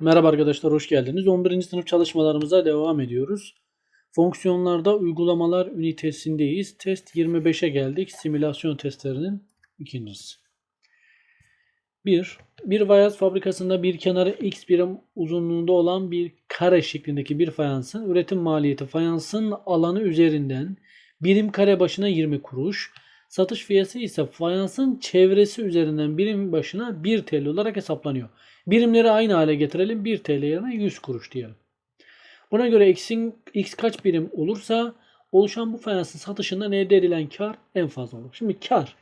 Merhaba arkadaşlar, hoş geldiniz. 11. sınıf çalışmalarımıza devam ediyoruz. Fonksiyonlarda uygulamalar ünitesindeyiz. Test 25'e geldik. Simülasyon testlerinin ikincisi. 1. Bir fayans fabrikasında bir kenarı x birim uzunluğunda olan bir kare şeklindeki bir fayansın üretim maliyeti fayansın alanı üzerinden birim kare başına 20 kuruş, satış fiyatı ise fayansın çevresi üzerinden birim başına 1 TL olarak hesaplanıyor. Birimleri aynı hale getirelim. 1 TL yerine 100 kuruş diyelim. Buna göre x'in x kaç birim olursa oluşan bu fayansın satışından elde edilen kar en fazla olur. Şimdi kar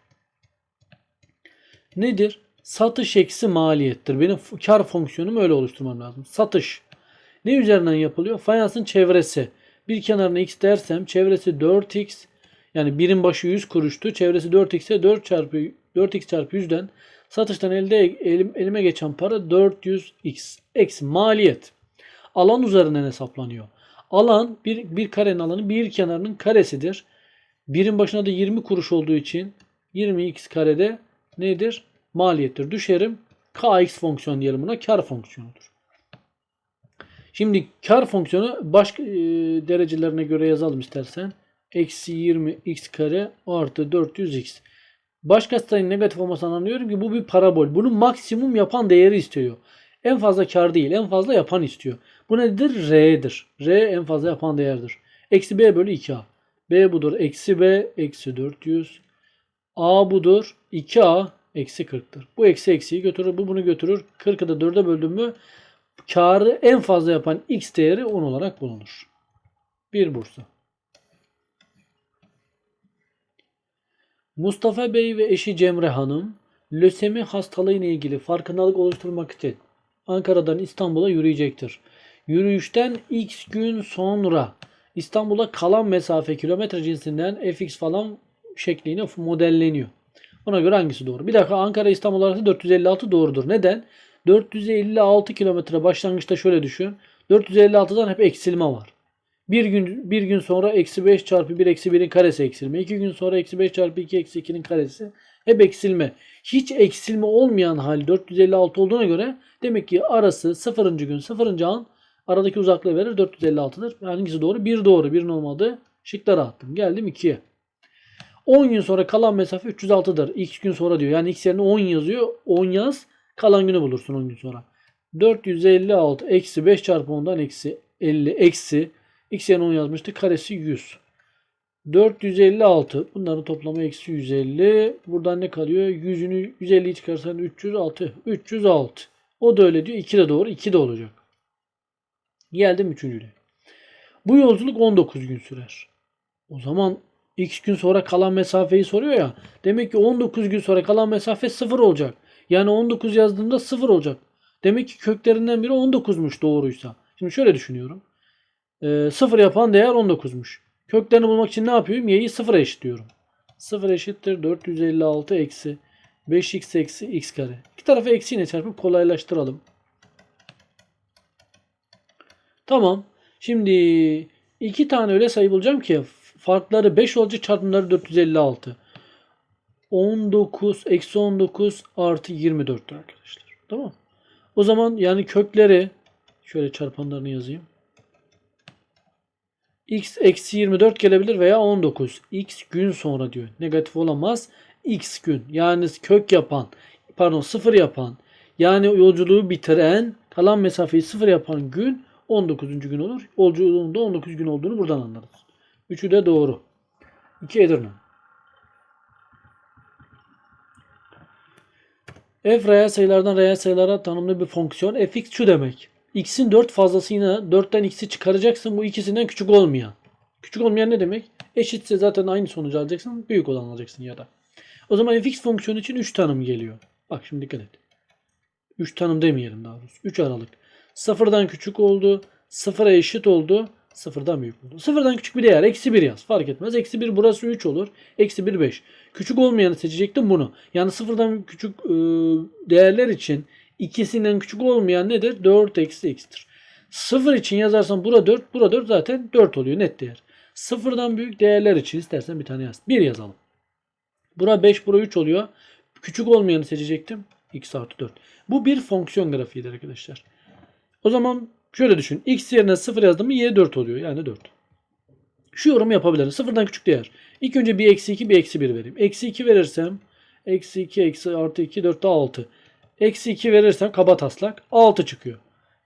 nedir? Satış eksi maliyettir. Benim kar fonksiyonumu öyle oluşturmam lazım. Satış ne üzerinden yapılıyor? Fayansın çevresi. Bir kenarına x dersem çevresi 4x yani birim başı 100 kuruştu. Çevresi 4x ise 4 çarpı 4x çarpı 100'den satıştan elde elim, elime geçen para 400x eksi maliyet. Alan üzerinden hesaplanıyor. Alan bir, bir karenin alanı bir kenarının karesidir. Birim başına da 20 kuruş olduğu için 20x karede nedir? Maliyettir. Düşerim. kx fonksiyon diyelim buna. Kar fonksiyonudur. Şimdi kar fonksiyonu başka e, derecelerine göre yazalım istersen. Eksi 20x kare artı 400x. Başka sayının negatif olmasını anlıyorum ki bu bir parabol. Bunu maksimum yapan değeri istiyor. En fazla kar değil, en fazla yapan istiyor. Bu nedir? R'dir. R en fazla yapan değerdir. Eksi B bölü 2A. B budur. Eksi B eksi 400. A budur. 2A eksi 40'tır. Bu eksi eksiyi götürür. Bu bunu götürür. 40'ı da 4'e böldüm mü karı en fazla yapan x değeri 10 olarak bulunur. Bir Bursa. Mustafa Bey ve eşi Cemre Hanım lösemi hastalığı ile ilgili farkındalık oluşturmak için Ankara'dan İstanbul'a yürüyecektir. Yürüyüşten x gün sonra İstanbul'a kalan mesafe kilometre cinsinden fx falan şekliyle modelleniyor. Ona göre hangisi doğru? Bir dakika Ankara İstanbul arası 456 doğrudur. Neden? 456 kilometre başlangıçta şöyle düşün. 456'dan hep eksilme var. Bir gün bir gün sonra eksi 5 çarpı 1 eksi 1'in karesi eksilme. İki gün sonra eksi 5 çarpı 2 eksi 2'nin karesi hep eksilme. Hiç eksilme olmayan hal 456 olduğuna göre demek ki arası 0. gün 0. an aradaki uzaklığı verir 456'dır. Hangisi doğru? 1 doğru. 1'in olmadığı şıklara attım. Geldim 2'ye. 10 gün sonra kalan mesafe 306'dır. X gün sonra diyor. Yani x yerine 10 yazıyor. 10 yaz. Kalan günü bulursun 10 gün sonra. 456 eksi 5 çarpı 10'dan eksi 50 eksi x yerine 10 yazmıştı. Karesi 100. 456. Bunların toplamı eksi 150. Buradan ne kalıyor? 100'ünü 150'yi çıkarsan 306. 306. O da öyle diyor. 2 de doğru. 2 de olacak. Geldim üçüncüye. Bu yolculuk 19 gün sürer. O zaman x gün sonra kalan mesafeyi soruyor ya. Demek ki 19 gün sonra kalan mesafe 0 olacak. Yani 19 yazdığımda 0 olacak. Demek ki köklerinden biri 19'muş doğruysa. Şimdi şöyle düşünüyorum. Ee, 0 yapan değer 19'muş. Köklerini bulmak için ne yapıyorum? Y'yi 0'a eşitliyorum. 0 eşittir 456 eksi 5x eksi x kare. İki tarafı eksiyle çarpıp kolaylaştıralım. Tamam. Şimdi iki tane öyle sayı bulacağım ki farkları 5 olacak çarpımları 456. 19 eksi 19 artı 24'tür arkadaşlar. Tamam. O zaman yani kökleri şöyle çarpanlarını yazayım. X eksi 24 gelebilir veya 19. x gün sonra diyor. Negatif olamaz. x gün yani kök yapan pardon sıfır yapan yani yolculuğu bitiren kalan mesafeyi sıfır yapan gün 19. gün olur. Yolculuğunda 19 gün olduğunu buradan anlarız. Üçü de doğru. 2 Edirne. F reel sayılardan reel sayılara tanımlı bir fonksiyon. fx şu demek. X'in 4 fazlasıyla 4'ten x'i çıkaracaksın. Bu ikisinden küçük olmayan. Küçük olmayan ne demek? Eşitse zaten aynı sonucu alacaksın. Büyük olan alacaksın ya da. O zaman fx fonksiyonu için 3 tanım geliyor. Bak şimdi dikkat et. 3 tanım demeyelim daha doğrusu. 3 aralık. Sıfırdan küçük oldu. Sıfıra eşit oldu. Sıfırdan büyük oldu. Sıfırdan küçük bir değer. Eksi 1 yaz. Fark etmez. Eksi 1 burası 3 olur. Eksi 1 5. Küçük olmayanı seçecektim bunu. Yani sıfırdan küçük e, değerler için ikisinden küçük olmayan nedir? 4 eksi x'tir. Sıfır için yazarsan bura 4. Bura 4 zaten 4 oluyor net değer. Sıfırdan büyük değerler için istersen bir tane yaz. 1 yazalım. Bura 5 bura 3 oluyor. Küçük olmayanı seçecektim. x artı 4. Bu bir fonksiyon grafiğidir arkadaşlar. O zaman şöyle düşün. X yerine 0 yazdım mı y 4 oluyor. Yani 4. Şu yorumu yapabilirim. Sıfırdan küçük değer. İlk önce bir eksi 2 bir eksi 1 vereyim. Eksi 2 verirsem eksi 2 eksi artı 2 4 daha 6. Eksi 2 verirsem kaba taslak 6 çıkıyor.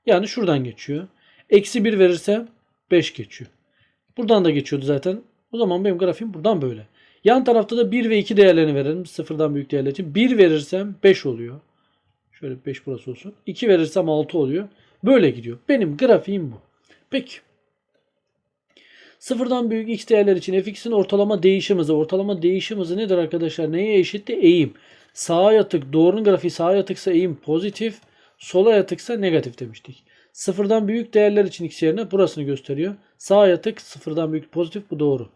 Yani şuradan geçiyor. Eksi 1 verirsem 5 geçiyor. Buradan da geçiyordu zaten. O zaman benim grafiğim buradan böyle. Yan tarafta da 1 ve 2 değerlerini verelim. Sıfırdan büyük değerler için. 1 verirsem 5 oluyor. Şöyle 5 burası olsun. 2 verirsem 6 oluyor. Böyle gidiyor. Benim grafiğim bu. Peki. Sıfırdan büyük x değerler için fx'in ortalama değişim hızı. Ortalama değişim hızı nedir arkadaşlar? Neye eşitti? Eğim. Sağa yatık. Doğrunun grafiği sağa yatıksa eğim pozitif. Sola yatıksa negatif demiştik. Sıfırdan büyük değerler için x yerine burasını gösteriyor. Sağa yatık sıfırdan büyük pozitif bu doğru.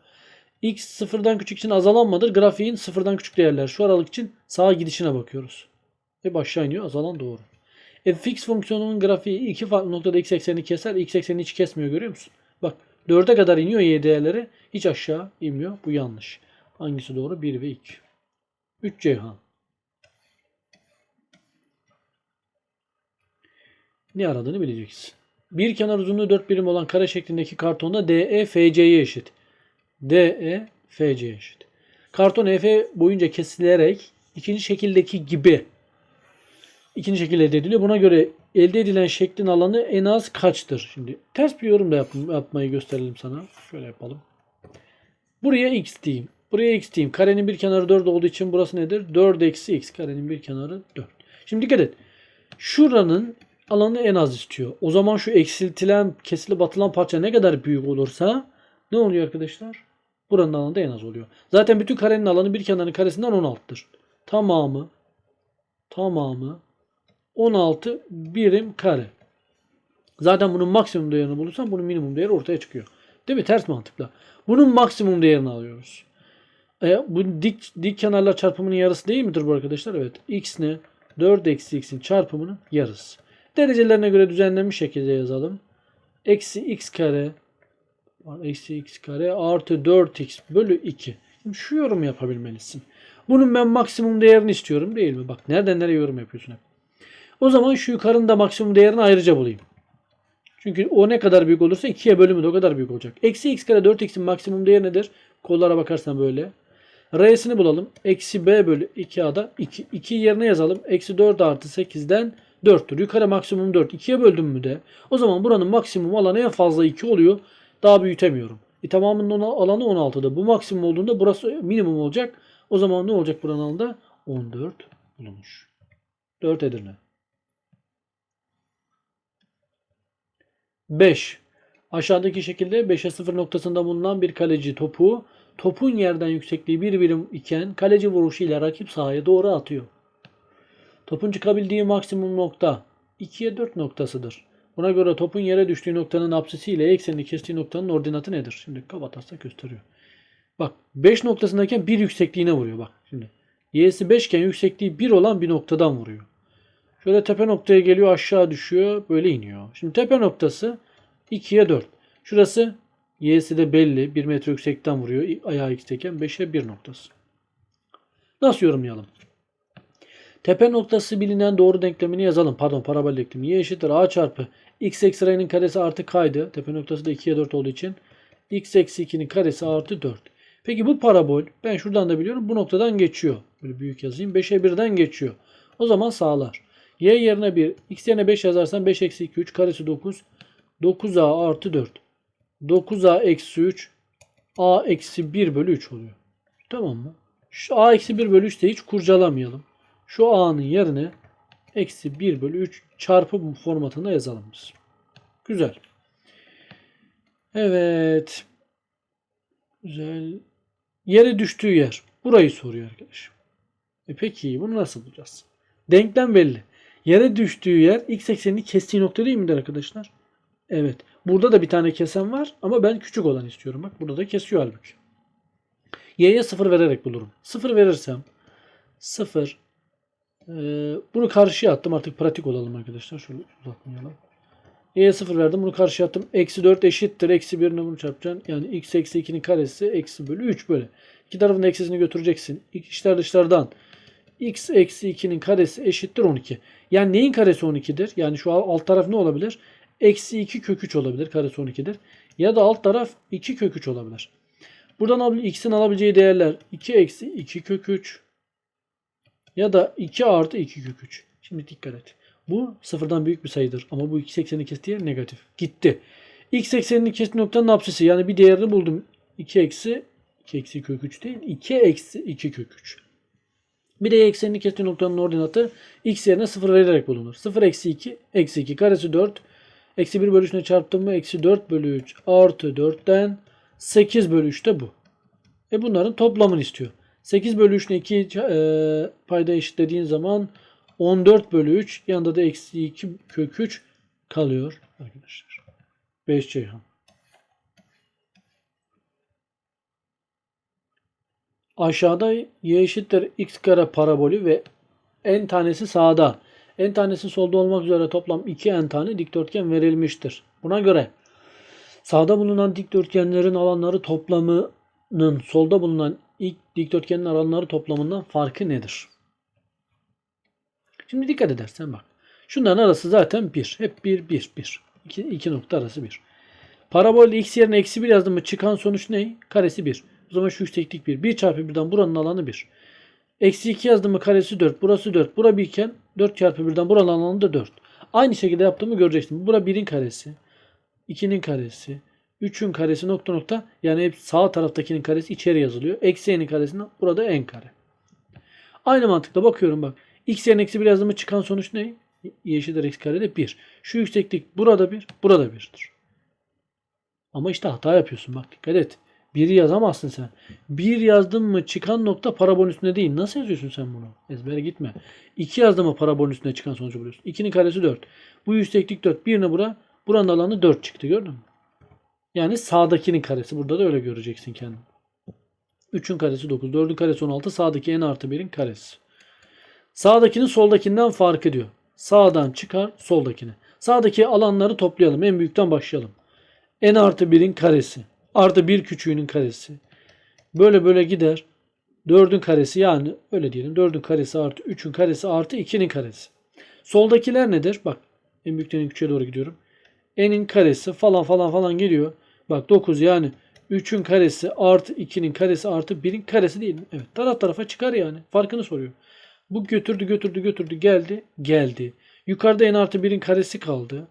X sıfırdan küçük için azalan mıdır? Grafiğin sıfırdan küçük değerler. Şu aralık için sağa gidişine bakıyoruz. Ve aşağı iniyor. Azalan doğru. fx fonksiyonunun grafiği iki farklı noktada x eksenini keser. X eksenini hiç kesmiyor görüyor musun? Bak 4'e kadar iniyor y değerleri. Hiç aşağı inmiyor. Bu yanlış. Hangisi doğru? 1 ve 2. 3 Ceyhan. Ne aradığını bileceksin. Bir kenar uzunluğu 4 birim olan kare şeklindeki kartonda DE FC'ye eşit. DE FC'ye eşit. Karton EF boyunca kesilerek ikinci şekildeki gibi ikinci şekil elde ediliyor. Buna göre elde edilen şeklin alanı en az kaçtır? Şimdi ters bir yorum da yap- yapmayı gösterelim sana. Şöyle yapalım. Buraya x diyeyim. Buraya x diyeyim. Karenin bir kenarı 4 olduğu için burası nedir? 4 eksi x. Karenin bir kenarı 4. Şimdi dikkat et. Şuranın alanı en az istiyor. O zaman şu eksiltilen, kesilip atılan parça ne kadar büyük olursa ne oluyor arkadaşlar? Buranın alanı da en az oluyor. Zaten bütün karenin alanı bir kenarın karesinden 16'tır. Tamamı tamamı 16 birim kare. Zaten bunun maksimum değerini bulursan bunun minimum değeri ortaya çıkıyor. Değil mi? Ters mantıkla. Bunun maksimum değerini alıyoruz. E, bu dik, dik kenarlar çarpımının yarısı değil midir bu arkadaşlar? Evet. X ne? 4 eksi x'in çarpımının yarısı. Derecelerine göre düzenlenmiş şekilde yazalım. Eksi x kare eksi x kare artı 4x bölü 2. Şimdi şu yorum yapabilmelisin. Bunun ben maksimum değerini istiyorum değil mi? Bak nereden nereye yorum yapıyorsun hep. O zaman şu yukarının da maksimum değerini ayrıca bulayım. Çünkü o ne kadar büyük olursa 2'ye bölümü de o kadar büyük olacak. Eksi x kare 4x'in maksimum değeri nedir? Kollara bakarsan böyle. R'sini bulalım. Eksi b bölü 2a'da 2. 2 yerine yazalım. Eksi 4 artı 8'den 4'tür. Yukarı maksimum 4. 2'ye böldüm mü de? O zaman buranın maksimum alanı en fazla 2 oluyor. Daha büyütemiyorum. E tamamının alanı 16'da. Bu maksimum olduğunda burası minimum olacak. O zaman ne olacak buranın alanında? 14 bulunmuş. 4 Edirne. 5. Aşağıdaki şekilde 5'e 0 noktasında bulunan bir kaleci topu topun yerden yüksekliği bir birim iken kaleci vuruşuyla rakip sahaya doğru atıyor. Topun çıkabildiği maksimum nokta 2'ye 4 noktasıdır. Buna göre topun yere düştüğü noktanın apsisi ile eksenini kestiği noktanın ordinatı nedir? Şimdi kabataslak gösteriyor. Bak 5 noktasındayken 1 yüksekliğine vuruyor bak şimdi. Y'si 5 iken yüksekliği 1 olan bir noktadan vuruyor. Şöyle tepe noktaya geliyor aşağı düşüyor böyle iniyor. Şimdi tepe noktası 2'ye 4. Şurası Y'si de belli. 1 metre yüksekten vuruyor. Ayağı x'teyken 5'e 1 noktası. Nasıl yorumlayalım? Tepe noktası bilinen doğru denklemini yazalım. Pardon parabol denklemi. Y eşittir A çarpı x eksi r'nin karesi artı k'ydı. Tepe noktası da 2'ye 4 olduğu için x eksi 2'nin karesi artı 4. Peki bu parabol ben şuradan da biliyorum bu noktadan geçiyor. Böyle büyük yazayım. 5'e 1'den geçiyor. O zaman sağlar. Y yerine 1, x yerine 5 yazarsan 5 eksi 2, 3 karesi 9. 9a artı 4. 9a eksi 3 a eksi 1 bölü 3 oluyor. Tamam mı? Şu a eksi 1 bölü 3 de hiç kurcalamayalım. Şu a'nın yerine eksi 1 bölü 3 çarpı formatında yazalım biz. Güzel. Evet. Güzel. Yere düştüğü yer. Burayı soruyor arkadaş. E peki bunu nasıl bulacağız? Denklem belli. Yere düştüğü yer x eksenini kestiği nokta değil midir arkadaşlar? Evet. Burada da bir tane kesen var ama ben küçük olan istiyorum. Bak burada da kesiyor halbuki. Y'ye 0 vererek bulurum. 0 verirsem 0 ee, bunu karşıya attım. Artık pratik olalım arkadaşlar. Şöyle uzatmayalım. Y'ye 0 verdim. Bunu karşıya attım. Eksi 4 eşittir. Eksi 1'ini bunu çarpacaksın. Yani x eksi 2'nin karesi eksi bölü 3 böyle. İki tarafın eksisini götüreceksin. İçler dışlardan x eksi 2'nin karesi eşittir 12. Yani neyin karesi 12'dir? Yani şu alt taraf ne olabilir? Eksi 2 kök 3 olabilir. Karesi 12'dir. Ya da alt taraf 2 kök 3 olabilir. Buradan x'in alabileceği değerler 2 eksi 2 kök 3 ya da 2 artı 2 kök 3. Şimdi dikkat et. Bu sıfırdan büyük bir sayıdır. Ama bu x eksenini kestiği yer negatif. Gitti. X eksenini kestiği noktanın apsisi. Yani bir değerini buldum. 2 eksi 2 eksi kök 3 değil. 2 eksi 2 kök 3. Bir de eksenini kestiği noktanın ordinatı x yerine 0 vererek bulunur. 0 eksi 2 eksi 2 karesi 4 eksi 1 bölü 3'üne çarptım mı eksi 4 bölü 3 artı 4'ten 8 bölü 3 de bu. E bunların toplamını istiyor. 8 bölü 3 ile 2 e, payda eşitlediğin zaman 14 bölü 3 yanında da eksi 2 kök 3 kalıyor arkadaşlar. 5 Ceyhan. Aşağıda y eşittir x kare parabolü ve n tanesi sağda. n tanesi solda olmak üzere toplam 2 n tane dikdörtgen verilmiştir. Buna göre sağda bulunan dikdörtgenlerin alanları toplamının solda bulunan ilk dikdörtgenin alanları toplamından farkı nedir? Şimdi dikkat edersen bak. Şunların arası zaten 1. Hep 1, 1, 1. 2, 2 nokta arası 1. Parabol x yerine eksi 1 yazdım mı çıkan sonuç ne? Karesi 1. O zaman şu yükseklik 1. 1 çarpı 1'den buranın alanı 1. Eksi 2 yazdım mı karesi 4. Burası 4. Bura 1 iken 4 çarpı 1'den buranın alanı da 4. Aynı şekilde yaptığımı göreceksin. Bura 1'in karesi. 2'nin karesi. 3'ün karesi nokta nokta. Yani hep sağ taraftakinin karesi içeri yazılıyor. Eksi n'in karesinden burada n kare. Aynı mantıkla bakıyorum bak. x yerine eksi 1 yazdım mı çıkan sonuç ne? y eşittir x karede 1. Şu yükseklik burada 1, burada 1'dir. Ama işte hata yapıyorsun bak dikkat et. 1'i yazamazsın sen. 1 yazdın mı çıkan nokta parabolün üstünde değil. Nasıl yazıyorsun sen bunu? Ezbere gitme. 2 yazdın mı parabolün üstünde çıkan sonucu buluyorsun. 2'nin karesi 4. Bu yükseklik 4. Birine bura. Buranın alanı 4 çıktı gördün mü? Yani sağdakinin karesi. Burada da öyle göreceksin kendin. 3'ün karesi 9. 4'ün karesi 16. Sağdaki n artı 1'in karesi. Sağdakinin soldakinden farkı diyor. Sağdan çıkar soldakine. Sağdaki alanları toplayalım. En büyükten başlayalım. n artı 1'in karesi. Artı 1 küçüğünün karesi. Böyle böyle gider. 4'ün karesi yani öyle diyelim. 4'ün karesi artı 3'ün karesi artı 2'nin karesi. Soldakiler nedir? Bak en büyükten en küçüğe doğru gidiyorum. n'in karesi falan falan falan geliyor. Bak 9 yani 3'ün karesi artı 2'nin karesi artı 1'in karesi değil mi? Evet. Taraf tarafa çıkar yani. Farkını soruyor. Bu götürdü götürdü götürdü geldi geldi. Yukarıda n artı 1'in karesi kaldı.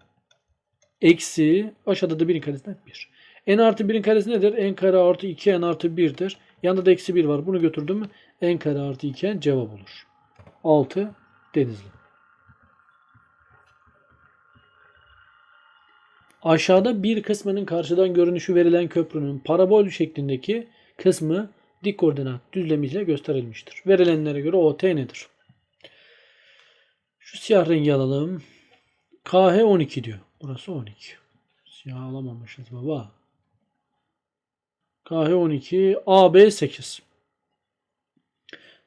Eksi aşağıda da 1'in karesinden 1. n artı 1'in karesi nedir? n kare artı 2 n artı 1'dir. Yanında da eksi 1 var. Bunu götürdüm mü n kare artı 2 n cevap olur. 6 Denizli. Aşağıda bir kısmının karşıdan görünüşü verilen köprünün parabol şeklindeki kısmı dik koordinat düzlemiyle gösterilmiştir. Verilenlere göre OT nedir? Şu siyah rengi alalım. KH 12 diyor. Burası 12. Siyah alamamışız baba. KH 12, AB 8.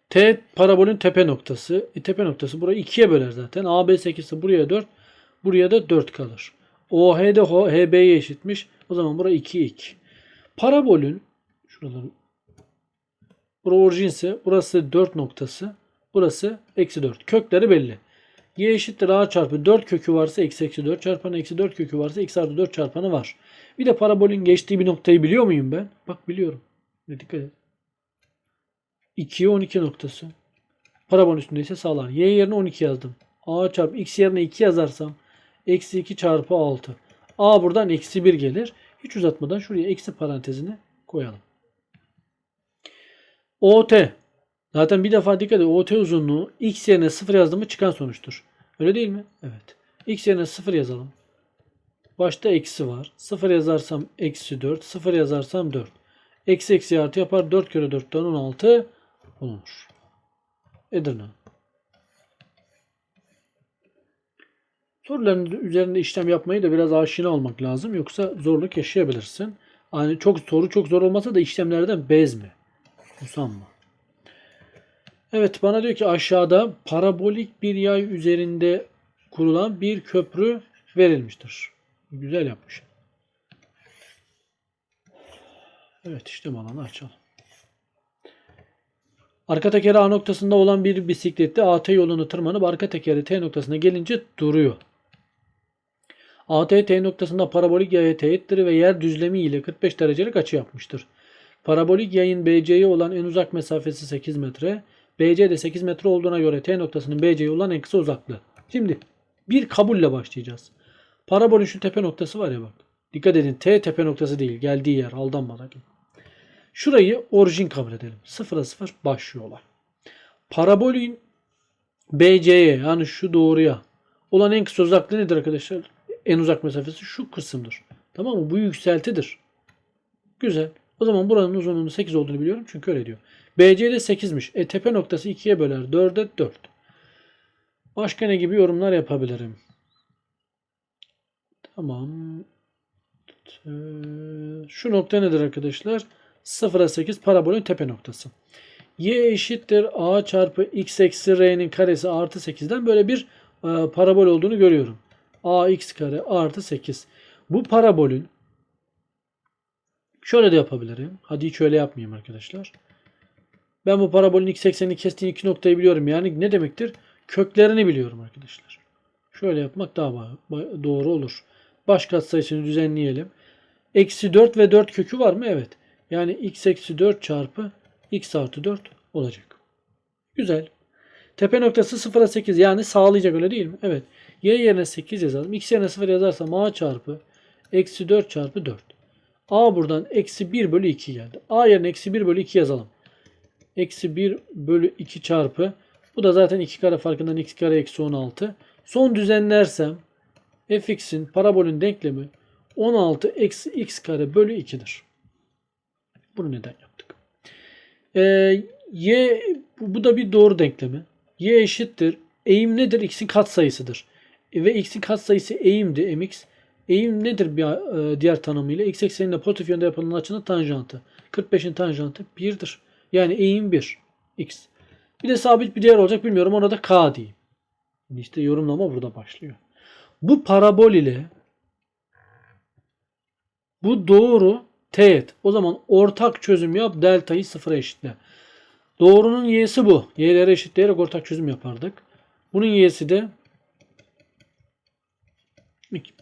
T parabolün tepe noktası. E, tepe noktası burayı 2'ye böler zaten. AB 8 ise buraya 4. Buraya da 4 kalır. OH de HB'ye eşitmiş. O zaman bura 2, 2. Parabolün şuraları Bura orijinse burası 4 noktası. Burası eksi 4. Kökleri belli. Y eşittir A çarpı 4 kökü varsa eksi eksi 4 çarpanı eksi 4 kökü varsa eksi artı 4 çarpanı var. Bir de parabolün geçtiği bir noktayı biliyor muyum ben? Bak biliyorum. Dikkat et. 2'ye 12 noktası. Parabolün üstündeyse sağlar. Y yerine 12 yazdım. A çarpı x yerine 2 yazarsam eksi 2 çarpı 6. A buradan eksi 1 gelir. Hiç uzatmadan şuraya eksi parantezini koyalım. OT. Zaten bir defa dikkat et. OT uzunluğu x yerine 0 yazdığımı çıkan sonuçtur. Öyle değil mi? Evet. X yerine 0 yazalım. Başta eksi var. 0 yazarsam eksi 4. 0 yazarsam 4. Eksi eksi artı yapar. 4 kere 4'ten 16 olur. Edirne. Soruların üzerinde işlem yapmayı da biraz aşina olmak lazım. Yoksa zorluk yaşayabilirsin. Yani çok soru çok zor olmasa da işlemlerden bezme. Usanma. Evet bana diyor ki aşağıda parabolik bir yay üzerinde kurulan bir köprü verilmiştir. Güzel yapmış. Evet işlem alanı açalım. Arka tekeri A noktasında olan bir bisiklette AT yolunu tırmanıp arka tekeri T noktasına gelince duruyor. AT T noktasında parabolik yaya teğettir ve yer düzlemi ile 45 derecelik açı yapmıştır. Parabolik yayın BC'ye olan en uzak mesafesi 8 metre. BC de 8 metre olduğuna göre T noktasının BC'ye olan en kısa uzaklığı. Şimdi bir kabulle başlayacağız. Parabolün şu tepe noktası var ya bak. Dikkat edin T tepe noktası değil. Geldiği yer aldanmadan. Şurayı orijin kabul edelim. Sıfıra sıfır başlıyor olay. Parabolün BC'ye yani şu doğruya olan en kısa uzaklığı nedir arkadaşlar? En uzak mesafesi şu kısımdır. Tamam mı? Bu yükseltidir. Güzel. O zaman buranın uzunluğunun 8 olduğunu biliyorum çünkü öyle diyor. BC de 8'miş. E tepe noktası 2'ye böler. 4'e 4. Başka ne gibi yorumlar yapabilirim? Tamam. Şu nokta nedir arkadaşlar? 0'a 8 parabolün tepe noktası. Y eşittir A çarpı X eksi R'nin karesi artı 8'den böyle bir e, parabol olduğunu görüyorum. AX kare artı 8. Bu parabolün şöyle de yapabilirim. Hadi hiç öyle yapmayayım arkadaşlar. Ben bu parabolün x eksenini kestiği iki noktayı biliyorum. Yani ne demektir? Köklerini biliyorum arkadaşlar. Şöyle yapmak daha doğru olur. Baş katsayısını düzenleyelim. Eksi 4 ve 4 kökü var mı? Evet. Yani x eksi 4 çarpı x artı 4 olacak. Güzel. Tepe noktası 0'a 8 yani sağlayacak öyle değil mi? Evet. Y yerine 8 yazalım. X yerine 0 yazarsam A çarpı eksi 4 çarpı 4. A buradan eksi 1 bölü 2 geldi. A yerine eksi 1 bölü 2 yazalım. Eksi 1 bölü 2 çarpı. Bu da zaten 2 kare farkından x kare eksi 16. Son düzenlersem fx'in parabolün denklemi 16 eksi x kare bölü 2'dir. Bunu neden yaptık? Ee, y bu, da bir doğru denklemi. y eşittir. Eğim nedir? x'in katsayısıdır. E, ve x'in katsayısı eğimdi mx. Eğim nedir bir e, diğer tanımıyla? X ekseninde pozitif yönde yapılan açının tanjantı. 45'in tanjantı 1'dir. Yani eğim 1. X. Bir de sabit bir değer olacak bilmiyorum. Ona da K diyeyim. İşte yorumlama burada başlıyor. Bu parabol ile bu doğru teğet. O zaman ortak çözüm yap. Delta'yı sıfıra eşitle. Doğrunun y'si bu. Y'lere eşitleyerek ortak çözüm yapardık. Bunun y'si de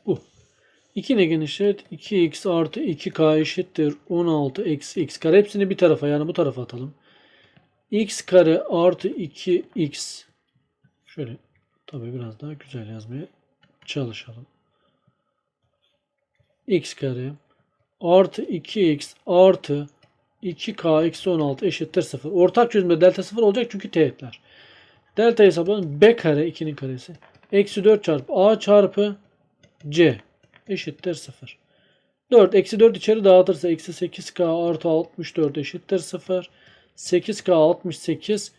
bu. 2 ne genişlet? 2x artı 2k eşittir 16 eksi x kare. Hepsini bir tarafa yani bu tarafa atalım. x kare artı 2x şöyle tabii biraz daha güzel yazmaya çalışalım. x kare artı 2x artı 2k eksi 16 eşittir 0. Ortak çözümde delta 0 olacak çünkü teğetler. Delta hesaplayalım. b kare 2'nin karesi. Eksi 4 çarpı a çarpı c eşittir 0. 4 eksi 4 içeri dağıtırsa eksi 8k artı 64 eşittir 0. 8k 68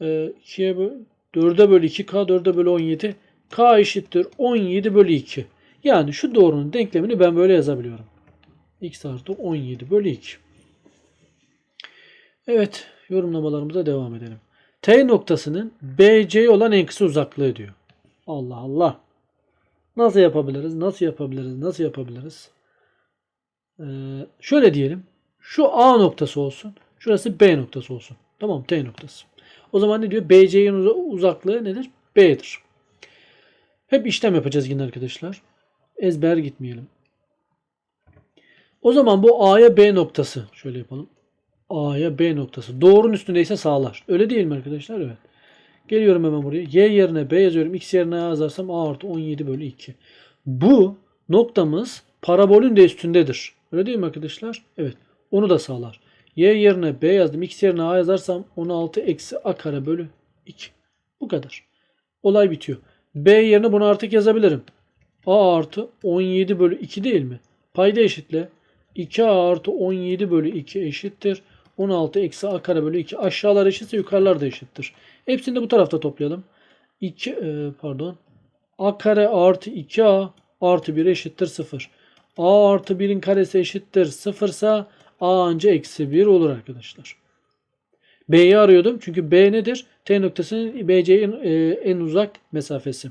e, 2'ye böl 4'e bölü 2k 4'e bölü 17 k eşittir 17 bölü 2. Yani şu doğrunun denklemini ben böyle yazabiliyorum. x artı 17 bölü 2. Evet yorumlamalarımıza devam edelim. T noktasının BC'ye olan en kısa uzaklığı diyor. Allah Allah. Nasıl yapabiliriz? Nasıl yapabiliriz? Nasıl yapabiliriz? Ee, şöyle diyelim. Şu A noktası olsun. Şurası B noktası olsun. Tamam T noktası. O zaman ne diyor? BC'nin uza- uzaklığı nedir? B'dir. Hep işlem yapacağız yine arkadaşlar. Ezber gitmeyelim. O zaman bu A'ya B noktası. Şöyle yapalım. A'ya B noktası. Doğrunun üstündeyse sağlar. Öyle değil mi arkadaşlar? Evet. Geliyorum hemen buraya. Y yerine B yazıyorum. X yerine A yazarsam A artı 17 bölü 2. Bu noktamız parabolün de üstündedir. Öyle değil mi arkadaşlar? Evet. Onu da sağlar. Y yerine B yazdım. X yerine A yazarsam 16 eksi A kare bölü 2. Bu kadar. Olay bitiyor. B yerine bunu artık yazabilirim. A artı 17 bölü 2 değil mi? Payda eşitle. 2A artı 17 bölü 2 eşittir. 16 eksi A kare bölü 2. Aşağılar eşitse yukarılar da eşittir. Hepsini de bu tarafta toplayalım. 2 e, pardon. A kare artı 2A artı 1 eşittir 0. A artı 1'in karesi eşittir 0 ise A anca eksi 1 olur arkadaşlar. B'yi arıyordum. Çünkü B nedir? T noktasının BC'ye en, e, en uzak mesafesi.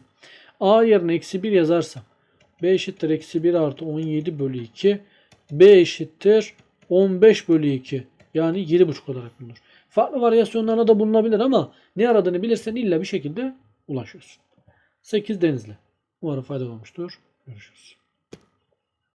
A yerine eksi 1 yazarsam B eşittir eksi 1 artı 17 bölü 2. B eşittir 15 bölü 2. Yani 7,5 olarak bulunur. Farklı varyasyonlarına da bulunabilir ama ne aradığını bilirsen illa bir şekilde ulaşıyorsun. 8 Denizli. Umarım faydalı olmuştur. Görüşürüz.